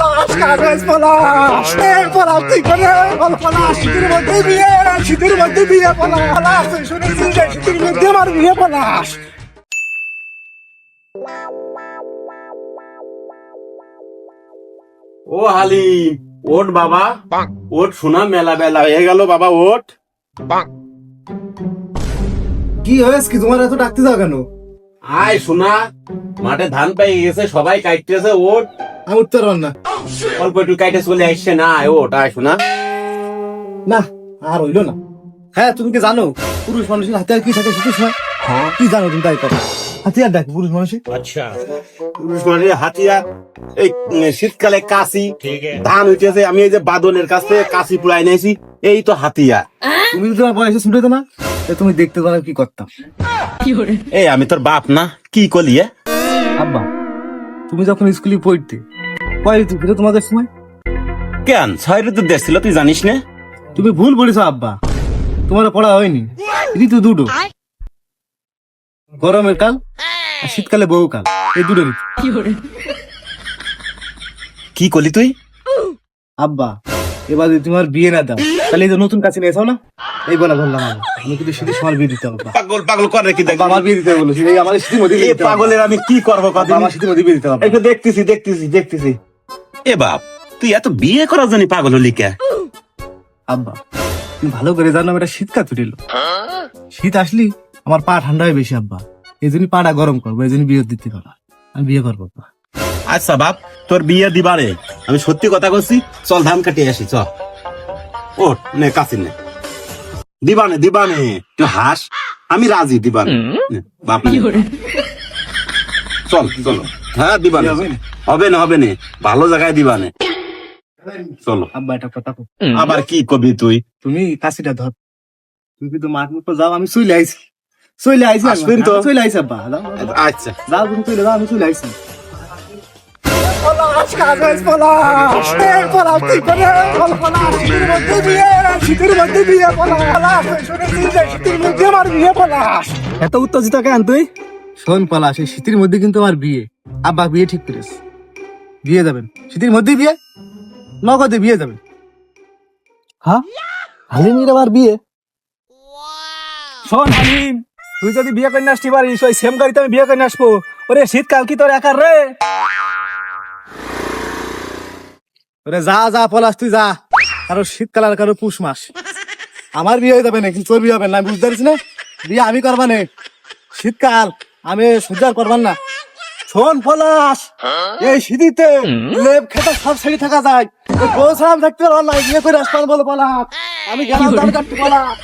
পলাশ কাগজ পলাশ। এ পলাশ তুই করে বল পলাশ শীতের মধ্যে বিয়ে শীতের মধ্যে বিয়ে পলাশ। পলাশ তুই শুনেছিস যে শীতের মধ্যে আমার বিয়ে পলাশ। ও হালিম ওট বাবা। ওট শোনা মেলা বেলা হয়ে গেল বাবা ওট। কি হয়েছে কি? তোমার এত ডাকতে যাও কেন? আয় শোনা মাঠে ধান পেয়ে গেছে সবাই কাটতেছে ওট। আমি উঠতে পারলাম না অল্প একটু কাইটে চলে আসছে না ওট আয় শোনা না আর হইল না। হ্যাঁ তুমি কি জানো পুরুষ মানুষের হাতে আর কি থাকে শীতের সময় কি জানো তুমি তাই কথা? হাতিয়ার ডাকে পুরুষ মানুষের। পুরুষ মানুষের হাতিয়ার এই শীতকালে কাশি ধান হইতেছে আমি এই যে বাদনের কাছ থেকে কাশি পুরাই নিয়েছি এই তো হাতিয়ার। তুমি যদি তোমার বয়সে শুনতে না? তুমি দেখতে পারো কি করতাম। এই আমি তোর বাপ না? কি করলি এ? আব্বা তুমি যখন স্কুলে পড়তে কয় ঋতু? ছিল তোমাদের সময়? কেন? ছয় ঋতুর দেশ ছিল তুই জানিস না? তুমি ভুল বলেছ আব্বা। তোমার পড়া হয়নি। ঋতু দুটো। গরমের কাল আর শীতকালে বউ কাল এই দুটো ঋতু। কি করলি তুই? আব্বা এবার যদি তোমার বিয়ে না দাও তাহলে এই যে নতুন কাছে নিয়েছো না? এই বলা বললাম আমি। কিন্তু শীতের সময় বিয়ে দিতে হবে। পাগল পাগল করে কি দেখ আমার বিয়ে দিতে বলেছি। এই আমার শীতের মধ্যে। পাগলের আমি কি করব কদিন? আমার শীতের মধ্যে বিয়ে দিতে হবে। একটু দেখতেছি দেখতেছি দেখতেছি। এ বাপ তুই এত বিয়ে করার জন্য পাগল হলি কে? আব্বা তুমি ভালো করে জানো এটা শীতকাল তুলিল শীত আসলি আমার পা ঠান্ডা হয় বেশি আব্বা। এই জন্য পাটা গরম করব এই জন্য বিয়ে দিতে পারব আমি বিয়ে করব আব্বা। আচ্ছা বাপ তোর বিয়ে দিবারে। আমি সত্যি কথা করছি চল ধান কাটিয়ে আসি চল ও নে কাছে নে। দিবানে দিবানে তুই হাস। আমি রাজি দিবানে। বাপ। চল চলো। হ্যাঁ দিবানে। হবে না? হবে না। ভালো জায়গায় দিবানে চলো। আব্বা এটা কথা আবার কি কবি তুই? তুমি কাশিটা ধর। তুমি কিন্তু মাঠ মুখ যাও আমি চলে আইছি। চলে আইছি। আসবেন তো? চলে আইছি আব্বা। আচ্ছা। যাও তুমি চলে যাও আমি চলে আইছি এত উত্তেজিত কেন তুই? শোন পলাশ এই শীতের মধ্যে কিন্তু আমার বিয়ে। আব্বা বিয়ে ঠিক করেছে বিয়ে যাবেন শীতের মধ্যে বিয়ে নগদে বিয়ে যাবেন হ্যাঁ? হালিমের আবার বিয়ে? শোন হালিম তুই যদি বিয়ে করে আসতে পারিস ওই সেম গাড়িতে আমি বিয়ে করে আসব। ওরে শীতকাল কি তোর একার রে? ওরে যা যা পলাশ তুই যা। কারও শীতকাল আর কারও পুষ মাস। আমার বিয়ে হয়ে যাবে না কিন্তু তোর বিয়ে হবে না বুঝতে পারিস না। বিয়ে আমি করবা না শীতকাল আমি সহ্য করবার না। শোন পলাশ এই সিঁড়িতে লেপ খেতে সব ছেড়ে থাকা যায়। বউ সালাম থাকতে পারলাম বিয়ে করে আসতাম বলো পলাশ। আমি গেলাম দাম কাটতে পলাশ